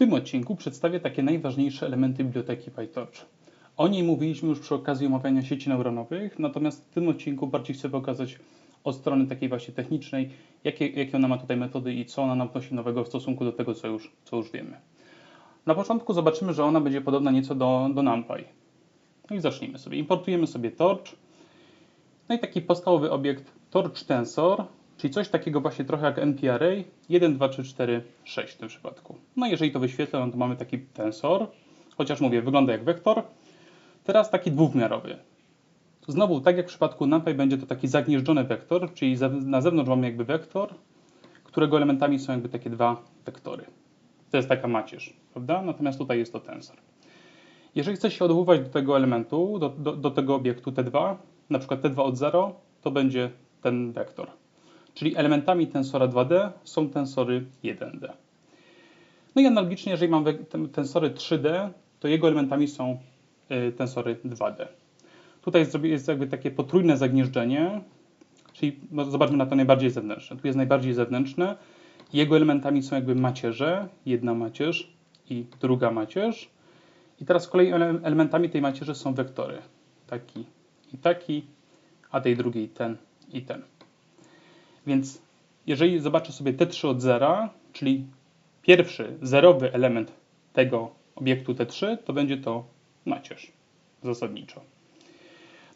tym odcinku przedstawię takie najważniejsze elementy biblioteki PyTorch. O niej mówiliśmy już przy okazji omawiania sieci neuronowych, natomiast w tym odcinku bardziej chcę pokazać od strony takiej właśnie technicznej, jakie, jakie ona ma tutaj metody i co ona nam wnosi nowego w stosunku do tego, co już, co już wiemy. Na początku zobaczymy, że ona będzie podobna nieco do, do NumPy. No i zacznijmy sobie. Importujemy sobie Torch. No i taki podstawowy obiekt Torch Tensor, czyli coś takiego właśnie trochę jak NP-array 1, 2, 3, 4, 6 w tym przypadku. No jeżeli to wyświetlę, no to mamy taki tensor, chociaż mówię, wygląda jak wektor. Teraz taki dwuwymiarowy. Znowu, tak jak w przypadku NumPy, będzie to taki zagnieżdżony wektor, czyli na zewnątrz mamy jakby wektor, którego elementami są jakby takie dwa wektory. To jest taka macierz, prawda? Natomiast tutaj jest to tensor. Jeżeli chcesz się odwoływać do tego elementu, do, do, do tego obiektu T2, na przykład T2 od 0, to będzie ten wektor. Czyli elementami tensora 2D są tensory 1D. No i analogicznie, jeżeli mam tensory 3D, to jego elementami są y, tensory 2D. Tutaj jest jakby takie potrójne zagnieżdżenie, czyli no zobaczmy na to najbardziej zewnętrzne. Tu jest najbardziej zewnętrzne. Jego elementami są jakby macierze, jedna macierz i druga macierz. I teraz z kolei elementami tej macierzy są wektory. Taki i taki, a tej drugiej ten i ten. Więc jeżeli zobaczę sobie T3 od zera, czyli pierwszy zerowy element tego obiektu T3, to będzie to macierz zasadniczo.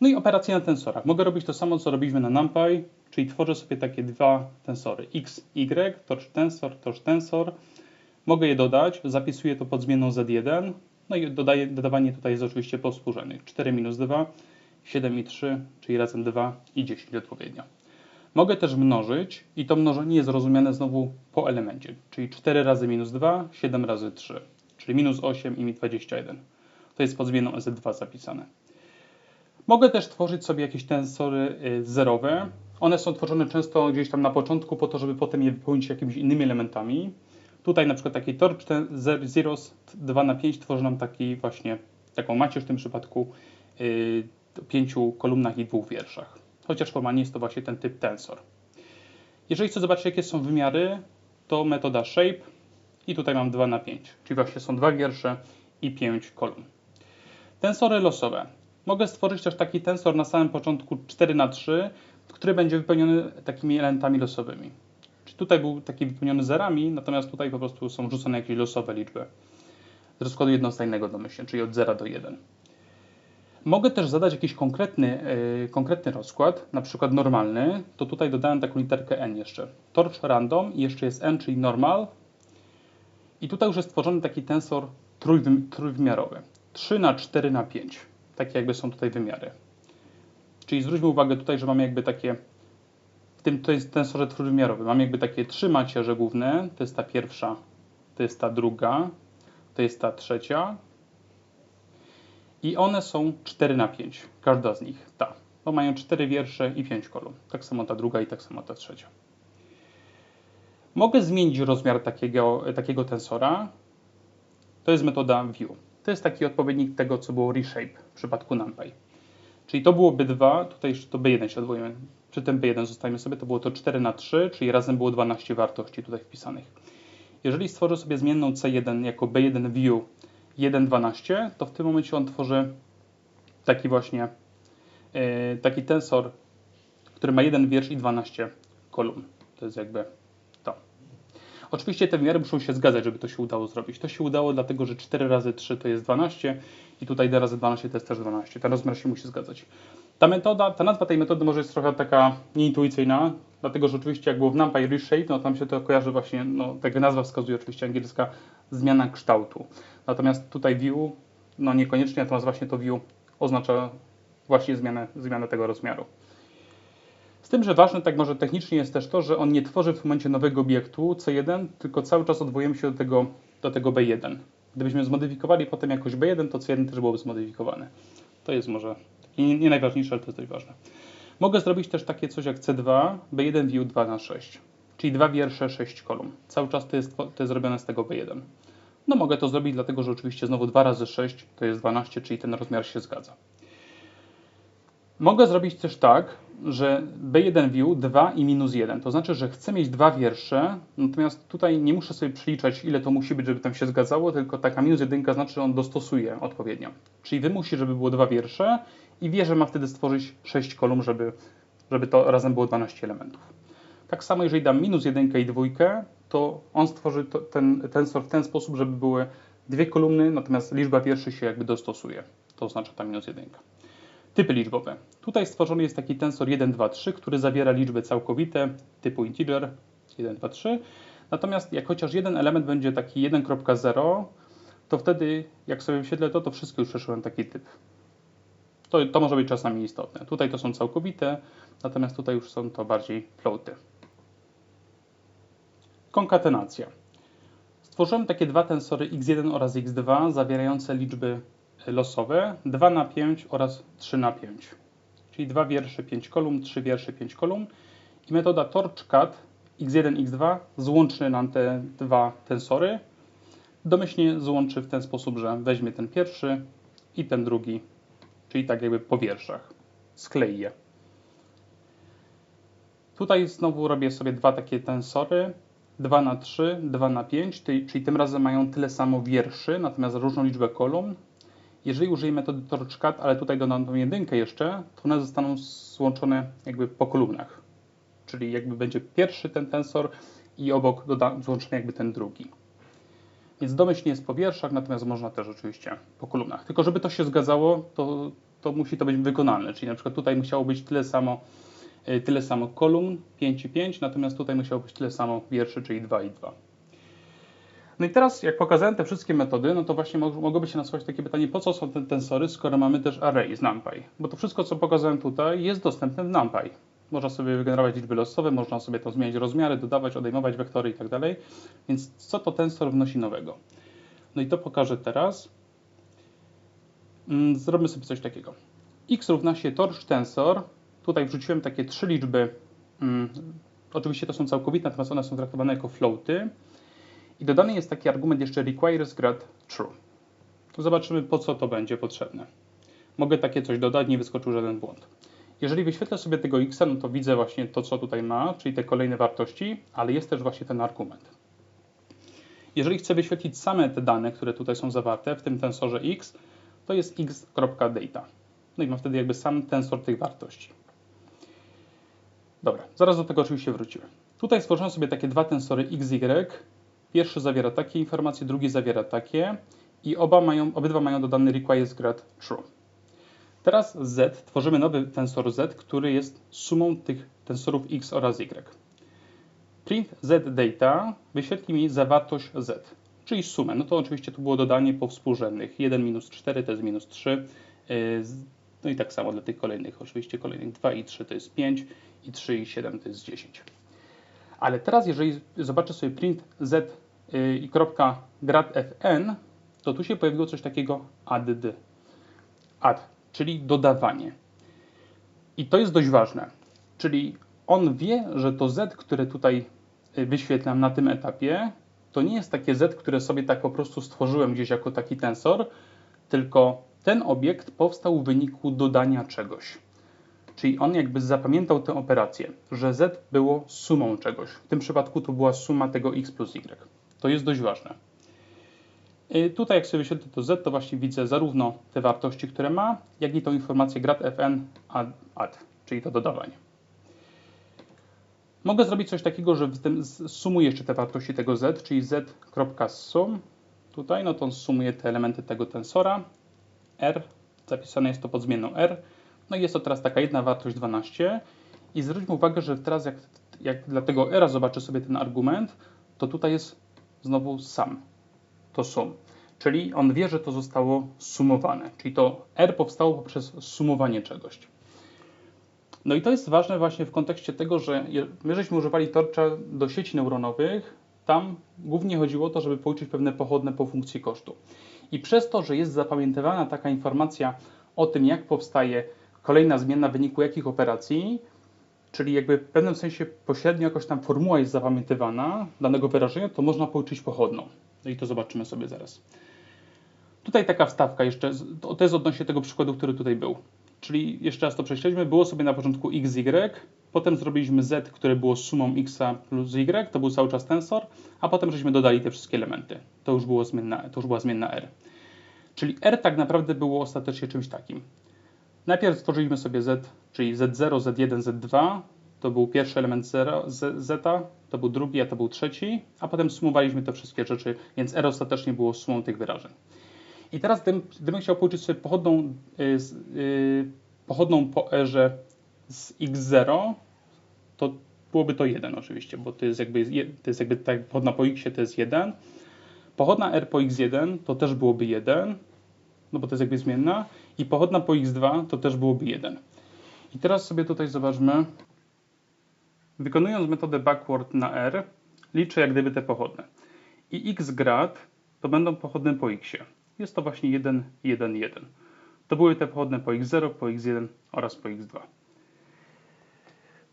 No i operacje na tensorach. Mogę robić to samo, co robiliśmy na NumPy, czyli tworzę sobie takie dwa tensory x, y, torch tensor, torch tensor. Mogę je dodać, zapisuję to pod zmienną z1, no i dodaję, dodawanie tutaj jest oczywiście powspółrzędnych. 4 minus 2, 7 i 3, czyli razem 2 i 10 odpowiednio. Mogę też mnożyć i to mnożenie jest rozumiane znowu po elemencie, czyli 4 razy minus 2, 7 razy 3, czyli minus 8 i mi 21. To jest pod zmienną z2 zapisane. Mogę też tworzyć sobie jakieś tensory y, zerowe. One są tworzone często gdzieś tam na początku po to, żeby potem je wypełnić jakimiś innymi elementami. Tutaj na przykład taki torch zeros 2 na 5 tworzy nam taki właśnie taką macierz w tym przypadku yy, pięciu kolumnach i dwóch wierszach. Chociaż formalnie jest to właśnie ten typ tensor. Jeżeli chcę zobaczyć jakie są wymiary, to metoda shape i tutaj mam 2 na 5, czyli właśnie są dwa wiersze i 5 kolumn. Tensory losowe. Mogę stworzyć też taki tensor na samym początku 4 na 3 który będzie wypełniony takimi elementami losowymi. Czyli tutaj był taki wypełniony zerami, natomiast tutaj po prostu są rzucone jakieś losowe liczby z rozkładu jednostajnego domyślnie, czyli od 0 do 1. Mogę też zadać jakiś konkretny, yy, konkretny rozkład, na przykład normalny, to tutaj dodałem taką literkę n jeszcze. Torch random i jeszcze jest n, czyli normal. I tutaj już jest stworzony taki tensor trójwymiarowy. 3 na 4 na 5. Takie jakby są tutaj wymiary. Czyli zwróćmy uwagę tutaj, że mamy jakby takie, w tym to jest tensorze trójwymiarowy, mamy jakby takie trzy macierze główne, to jest ta pierwsza, to jest ta druga, to jest ta trzecia i one są 4 na 5, każda z nich, ta, bo mają 4 wiersze i 5 kolumn, tak samo ta druga i tak samo ta trzecia. Mogę zmienić rozmiar takiego, takiego tensora, to jest metoda view. To jest taki odpowiednik tego, co było reshape w przypadku NumPy. Czyli to byłoby 2, tutaj to B1 się odwołujemy. Przy tym B1 zostajemy sobie, to było to 4 na 3, czyli razem było 12 wartości tutaj wpisanych. Jeżeli stworzę sobie zmienną C1 jako B1 view 1.12, to w tym momencie on tworzy taki właśnie yy, taki tensor, który ma jeden wiersz i 12 kolumn. To jest jakby Oczywiście te wymiary muszą się zgadzać, żeby to się udało zrobić. To się udało dlatego, że 4 razy 3 to jest 12 i tutaj d razy 12 to jest też 12. Ten rozmiar się musi zgadzać. Ta metoda, ta nazwa tej metody może jest trochę taka nieintuicyjna, dlatego że oczywiście jak było w NumPy Reshape, no tam się to kojarzy właśnie, no tak nazwa wskazuje oczywiście angielska, zmiana kształtu. Natomiast tutaj view, no niekoniecznie, natomiast właśnie to view oznacza właśnie zmianę, zmianę tego rozmiaru. Z tym, że ważne tak może technicznie jest też to, że on nie tworzy w momencie nowego obiektu C1, tylko cały czas odwołujemy się do tego, do tego B1. Gdybyśmy zmodyfikowali potem jakoś B1, to C1 też byłoby zmodyfikowane. To jest może nie, nie najważniejsze, ale to jest dość ważne. Mogę zrobić też takie coś jak C2, B1 view 2 na 6 czyli dwa wiersze, 6 kolumn. Cały czas to jest, to jest zrobione z tego B1. No mogę to zrobić, dlatego że oczywiście znowu 2 razy 6 to jest 12, czyli ten rozmiar się zgadza. Mogę zrobić też tak, że B1 view 2 i minus 1. To znaczy, że chcę mieć dwa wiersze, natomiast tutaj nie muszę sobie przeliczać, ile to musi być, żeby tam się zgadzało, tylko taka minus 1 znaczy, że on dostosuje odpowiednio. Czyli wymusi, żeby było dwa wiersze i wie, że ma wtedy stworzyć 6 kolumn, żeby, żeby to razem było 12 elementów. Tak samo, jeżeli dam minus 1 i 2, to on stworzy to, ten tensor w ten sposób, żeby były dwie kolumny, natomiast liczba wierszy się jakby dostosuje. To oznacza ta minus 1. Typy liczbowe. Tutaj stworzony jest taki tensor 1, 2, 3, który zawiera liczby całkowite typu integer 1, 2, 3. Natomiast jak chociaż jeden element będzie taki 1.0, to wtedy jak sobie wyświetlę to, to wszystko już przeszły na taki typ. To, to może być czasami istotne. Tutaj to są całkowite, natomiast tutaj już są to bardziej floaty. Konkatenacja. Stworzyłem takie dwa tensory x1 oraz x2 zawierające liczby losowe 2 na 5 oraz 3 na 5. Czyli dwa wiersze 5 kolumn, 3 wiersze 5 kolumn. I metoda TorchCut x1, x2 złączy nam te dwa tensory. Domyślnie złączy w ten sposób, że weźmie ten pierwszy i ten drugi, czyli tak jakby po wierszach. Sklei je. Tutaj znowu robię sobie dwa takie tensory. 2 na 3, 2 na 5, czyli tym razem mają tyle samo wierszy, natomiast różną liczbę kolumn. Jeżeli użyję metody TorchCut, ale tutaj dodam tą jedynkę jeszcze, to one zostaną złączone jakby po kolumnach. Czyli jakby będzie pierwszy ten tensor i obok doda, złączony jakby ten drugi. Więc domyślnie jest po wierszach, natomiast można też oczywiście po kolumnach. Tylko żeby to się zgadzało, to, to musi to być wykonalne. Czyli na przykład tutaj musiało być tyle samo, y, tyle samo kolumn, 5 i 5, natomiast tutaj musiało być tyle samo wierszy, czyli 2 i 2. No i teraz, jak pokazałem te wszystkie metody, no to właśnie mogłoby się nasuwać takie pytanie, po co są te tensory, skoro mamy też array z NumPy? Bo to wszystko, co pokazałem tutaj, jest dostępne w NumPy. Można sobie wygenerować liczby losowe, można sobie to zmieniać rozmiary, dodawać, odejmować wektory i tak dalej. Więc co to tensor wnosi nowego? No i to pokażę teraz. Mm, zrobimy sobie coś takiego. x równa się torch tensor. Tutaj wrzuciłem takie trzy liczby. Hmm, oczywiście to są całkowite, natomiast one są traktowane jako floaty. I dodany jest taki argument jeszcze requires grad true. Zobaczymy po co to będzie potrzebne. Mogę takie coś dodać, nie wyskoczył żaden błąd. Jeżeli wyświetlę sobie tego x, no to widzę właśnie to, co tutaj ma, czyli te kolejne wartości, ale jest też właśnie ten argument. Jeżeli chcę wyświetlić same te dane, które tutaj są zawarte w tym tensorze x, to jest x.data. No i mam wtedy jakby sam tensor tych wartości. Dobra, zaraz do tego oczywiście wrócimy. Tutaj stworzyłem sobie takie dwa tensory xy Pierwszy zawiera takie informacje, drugi zawiera takie i oba mają, obydwa mają dodany requires grad true. Teraz z, tworzymy nowy tensor z, który jest sumą tych tensorów x oraz y. Print z data wyświetli mi zawartość z, czyli sumę. No to oczywiście tu było dodanie po współrzędnych. 1 minus 4 to jest minus 3. Y, no i tak samo dla tych kolejnych. Oczywiście kolejnych 2 i 3 to jest 5 i 3 i 7 to jest 10. Ale teraz jeżeli zobaczę sobie print z Y, i kropka fn, to tu się pojawiło coś takiego add, add, czyli dodawanie. I to jest dość ważne, czyli on wie, że to z, które tutaj y, wyświetlam na tym etapie, to nie jest takie z, które sobie tak po prostu stworzyłem gdzieś jako taki tensor, tylko ten obiekt powstał w wyniku dodania czegoś. Czyli on jakby zapamiętał tę operację, że z było sumą czegoś. W tym przypadku to była suma tego x plus y. To jest dość ważne. Y, tutaj jak sobie wyświetlę to z, to właśnie widzę zarówno te wartości, które ma, jak i tą informację grad fn add, add czyli to dodawanie. Mogę zrobić coś takiego, że w tym sumuję jeszcze te wartości tego z, czyli z.sum. Tutaj, no to sumuje te elementy tego tensora. r, zapisane jest to pod zmienną r. No i jest to teraz taka jedna wartość 12. I zwróćmy uwagę, że teraz jak, jak dla tego r zobaczę sobie ten argument, to tutaj jest znowu sam. To sum. Czyli on wie, że to zostało sumowane. Czyli to R powstało poprzez sumowanie czegoś. No i to jest ważne właśnie w kontekście tego, że my żeśmy używali torcza do sieci neuronowych, tam głównie chodziło o to, żeby policzyć pewne pochodne po funkcji kosztu. I przez to, że jest zapamiętywana taka informacja o tym, jak powstaje kolejna zmiana w wyniku jakich operacji, czyli jakby w pewnym sensie pośrednio jakoś tam formuła jest zapamiętywana danego wyrażenia, to można policzyć pochodną. No i to zobaczymy sobie zaraz. Tutaj taka wstawka jeszcze, to jest odnośnie tego przykładu, który tutaj był. Czyli jeszcze raz to prześledźmy. Było sobie na początku x, y, potem zrobiliśmy z, które było sumą x plus y, to był cały czas tensor, a potem żeśmy dodali te wszystkie elementy. To już, było zmienna, to już była zmienna r. Czyli r tak naprawdę było ostatecznie czymś takim. Najpierw stworzyliśmy sobie z, czyli z0, z1, z2, to był pierwszy element zera, z, zeta, to był drugi, a to był trzeci, a potem sumowaliśmy te wszystkie rzeczy, więc r ostatecznie było sumą tych wyrażeń. I teraz gdybym, gdybym chciał policzyć sobie pochodną, yy, yy, pochodną po erze z x0, to byłoby to 1 oczywiście, bo to jest jakby, to jest jakby tak, pochodna po x to jest 1. Pochodna r po x1 to też byłoby 1, no bo to jest jakby zmienna. I pochodna po x2 to też byłoby 1. I teraz sobie tutaj zobaczmy. Wykonując metodę backward na r, liczę jak gdyby te pochodne. I x grad to będą pochodne po x. Jest to właśnie 1, 1, 1. To były te pochodne po x0, po x1 oraz po x2.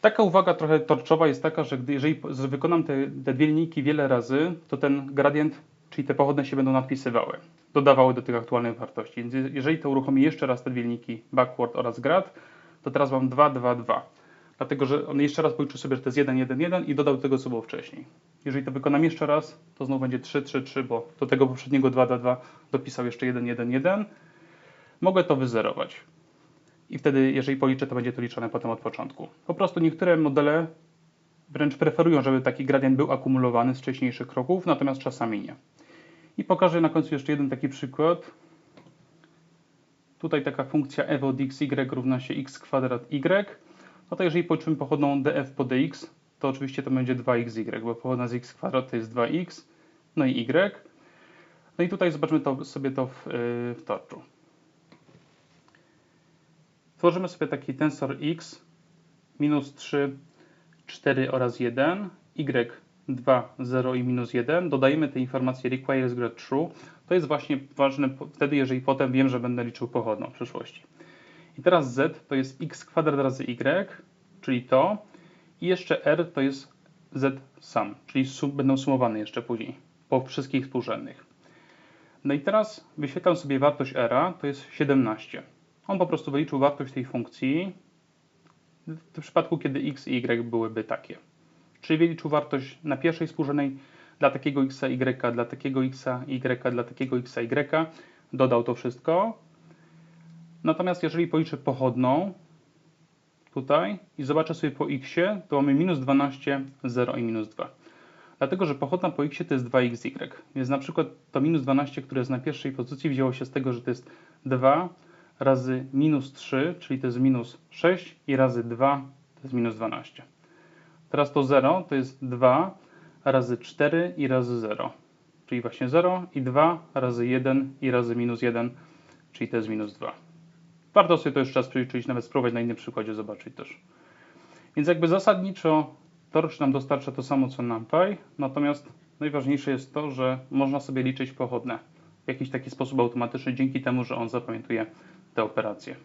Taka uwaga trochę torczowa jest taka, że gdy, jeżeli wykonam te, te dwie linijki wiele razy, to ten gradient, czyli te pochodne się będą nadpisywały, dodawały do tych aktualnych wartości. Więc jeżeli to uruchomi jeszcze raz te dwie linijki backward oraz grad, to teraz mam 2, 2, 2. Dlatego, że on jeszcze raz policzył sobie, że to jest 1, 1, 1 i dodał do tego, co było wcześniej. Jeżeli to wykonam jeszcze raz, to znowu będzie 3, 3, 3, bo do tego poprzedniego 2, 2, 2 dopisał jeszcze 1, 1, 1. Mogę to wyzerować. I wtedy, jeżeli policzę, to będzie to liczone potem od początku. Po prostu niektóre modele wręcz preferują, żeby taki gradient był akumulowany z wcześniejszych kroków, natomiast czasami nie. I pokażę na końcu jeszcze jeden taki przykład. Tutaj taka funkcja f od x, y równa się x kwadrat y. No to jeżeli policzymy pochodną df po dx, to oczywiście to będzie 2xy, bo pochodna z x kwadrat to jest 2x, no i y. No i tutaj zobaczmy to, sobie to w, yy, w torczu. Tworzymy sobie taki tensor x minus 3, 4 oraz 1, y 2, 0 i minus 1. Dodajemy te informacje requires grad true. To jest właśnie ważne wtedy, jeżeli potem wiem, że będę liczył pochodną w przyszłości. I teraz z to jest x kwadrat razy y, czyli to. I jeszcze r to jest z sam, czyli sum, będą sumowane jeszcze później po wszystkich współrzędnych. No i teraz wyświetlam sobie wartość r, to jest 17. On po prostu wyliczył wartość tej funkcji w przypadku, kiedy x i y byłyby takie. Czyli wyliczył wartość na pierwszej współrzędnej dla takiego x, y, dla takiego x, y, dla takiego x, y. Dodał to wszystko. Natomiast jeżeli policzę pochodną tutaj i zobaczę sobie po x, to mamy minus 12, 0 i minus 2. Dlatego, że pochodna po x to jest 2xy. Więc na przykład to minus 12, które jest na pierwszej pozycji, wzięło się z tego, że to jest 2 razy minus 3, czyli to jest minus 6 i razy 2 to jest minus 12. Teraz to 0 to jest 2 razy 4 i razy 0, czyli właśnie 0 i 2 razy 1 i razy minus 1, czyli to jest minus 2. Warto sobie to jeszcze raz przeliczyć, nawet spróbować na innym przykładzie zobaczyć też. Więc jakby zasadniczo Torch nam dostarcza to samo co NumPy, natomiast najważniejsze jest to, że można sobie liczyć pochodne w jakiś taki sposób automatyczny dzięki temu, że on zapamiętuje te operacje.